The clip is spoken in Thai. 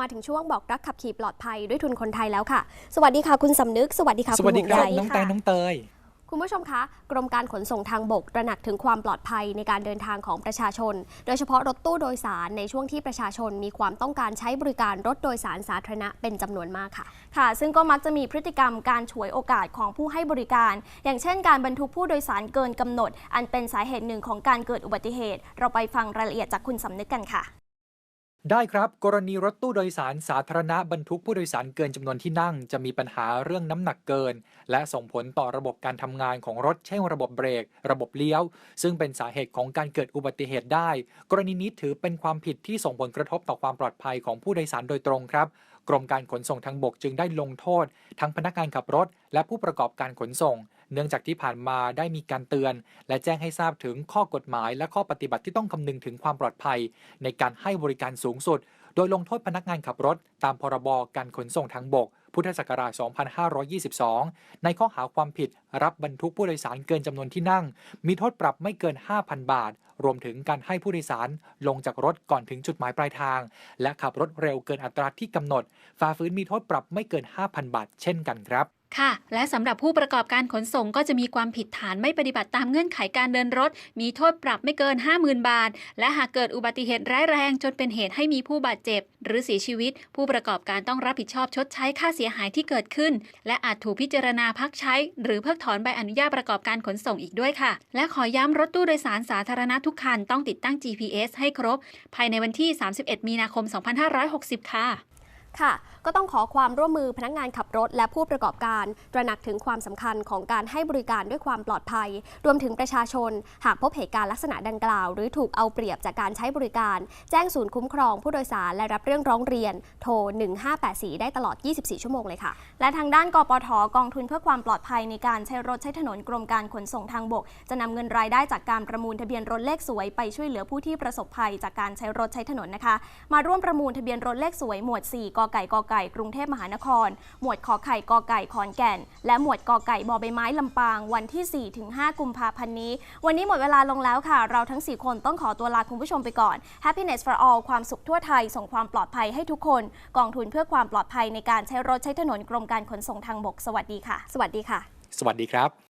มาถึงช่วงบอกรักขับขี่ปลอดภัยด้วยทุนคนไทยแล้วค่ะ สวัสดีค่ะคุณสำนึก สวัสดีค่ะสคุวัสณดีหมครับใจน้องแตงน้องเตย คุณผู้ชมคะ กรมการขนส่งทางบกตระหนักถึงความปลอดภัยในการเดินทางของประชาชน โดยเฉพาะรถตู้โดยสารในช่วงที่ประชาชนมีความต้องการใช้บริการรถโดยสารสาธารณะเป็นจำนวนมากค่ะ ค่ะ ซึ่งก็มักจะมีพฤติกรรมการฉวยโอกาสของผู้ให้บริการ อย่างเช่นการบรรทุกผู้โดยสารเกินกำหนด อันเป็นสาเหตุหนึ่งของการเกิดอุบัติเหตุ เราไปฟังรายละเอียดจากคุณสำนึกกันค่ะ ได้ครับ กรณีรถตู้โดยสารสาธารณะบรรทุกผู้โดยสารเกินจำนวนที่นั่ง จะมีปัญหาเรื่องน้ำหนักเกิน และส่งผลต่อระบบการทำงานของรถเช่นระบบเบรก ระบบเลี้ยว ซึ่งเป็นสาเหตุของการเกิดอุบัติเหตุได้ กรณีนี้ถือเป็นความผิดที่ส่งผลกระทบต่อความปลอดภัยของผู้โดยสารโดยตรงครับกรมการขนส่งทางบกจึงได้ลงโทษ ทั้งพนักงานขับรถ และผู้ประกอบการขนส่ง เนื่องจากที่ผ่านมาได้มีการเตือน และแจ้งให้ทราบถึงข้อกฎหมาย และข้อปฏิบัติที่ต้องคำนึงถึงความปลอดภัย ในการให้บริการสูงสุด โดยลงโทษพนักงานขับรถ ตามพรบการขนส่งทางบก พุทธศักราช 2522 ในข้อหาความผิดรับบรรทุกผู้โดยสารเกินจำนวนที่นั่ง มีโทษปรับไม่เกิน 5,000 บาท รวมถึงการให้ผู้โดยสารลงจากรถก่อนถึงจุดหมายปลายทาง และขับรถเร็วเกินอัตราที่กำหนด ฝ่าฝืนมีโทษปรับไม่เกิน 5,000 บาท เช่นกันครับ ค่ะ และสำหรับผู้ประกอบการขนส่งก็จะมีความผิดฐานไม่ปฏิบัติตามเงื่อนไขการเดินรถ มีโทษปรับไม่เกิน 50,000 บาท และหากเกิดอุบัติเหตุร้ายแรงจนเป็นเหตุให้มีผู้บาดเจ็บ หรือเสียชีวิต ผู้ประกอบการต้องรับผิดชอบชดใช้ค่าเสียหายที่เกิดขึ้น และอาจถูกพิจารณาพักใช้ หรือเพิกถอนใบอนุญาตประกอบการขนส่งอีกด้วยค่ะ และขอย้ำรถตู้โดยสารสาธารณะทุกคันต้องติดตั้ง GPS ให้ครบ ภายในวันที่ 31 มีนาคม 2560 ค่ะ ค่ะ ก็ต้องขอความร่วมมือพนักงานขับรถ และผู้ประกอบการ ตระหนักถึงความสำคัญของการให้บริการด้วยความปลอดภัย รวมถึงประชาชน หากพบเหตุการณ์ลักษณะดังกล่าว หรือถูกเอาเปรียบจากการใช้บริการ แจ้งศูนย์คุ้มครองผู้โดยสารและรับเรื่องร้องเรียน โทร 1584 ได้ตลอด 24 ชั่วโมงเลยค่ะ และทางด้านกปทกองทุนเพื่อความปลอดภัยในการใช้รถใช้ถนนกรมการขนส่งทางบก จะนำเงินรายได้จากการประมูลทะเบียนรถเลขสวยไปช่วยเหลือผู้ที่ประสบภัยจากการใช้รถใช้ถนนนะคะ มาร่วมประมูลทะเบียนรถเลขสวยหมวด 4กไก่กอไก่กรุงเทพมหานคร หมวดขอไข่กอไก่ขอนแก่น และหมวดกอไก่บอใบไม้ลำปาง วันที่4ถึง5กุมภาพันธ์นี้ วันนี้หมดเวลาลงแล้วค่ะ เราทั้ง 4 คนต้องขอตัวลาคุณผู้ชมไปก่อน Happiness for all ความสุขทั่วไทย ส่งความปลอดภัยให้ทุกคน กองทุนเพื่อความปลอดภัยในการใช้รถใช้ถนนกรมการขนส่งทางบก สวัสดีค่ะ สวัสดีค่ะ สวัสดีครับ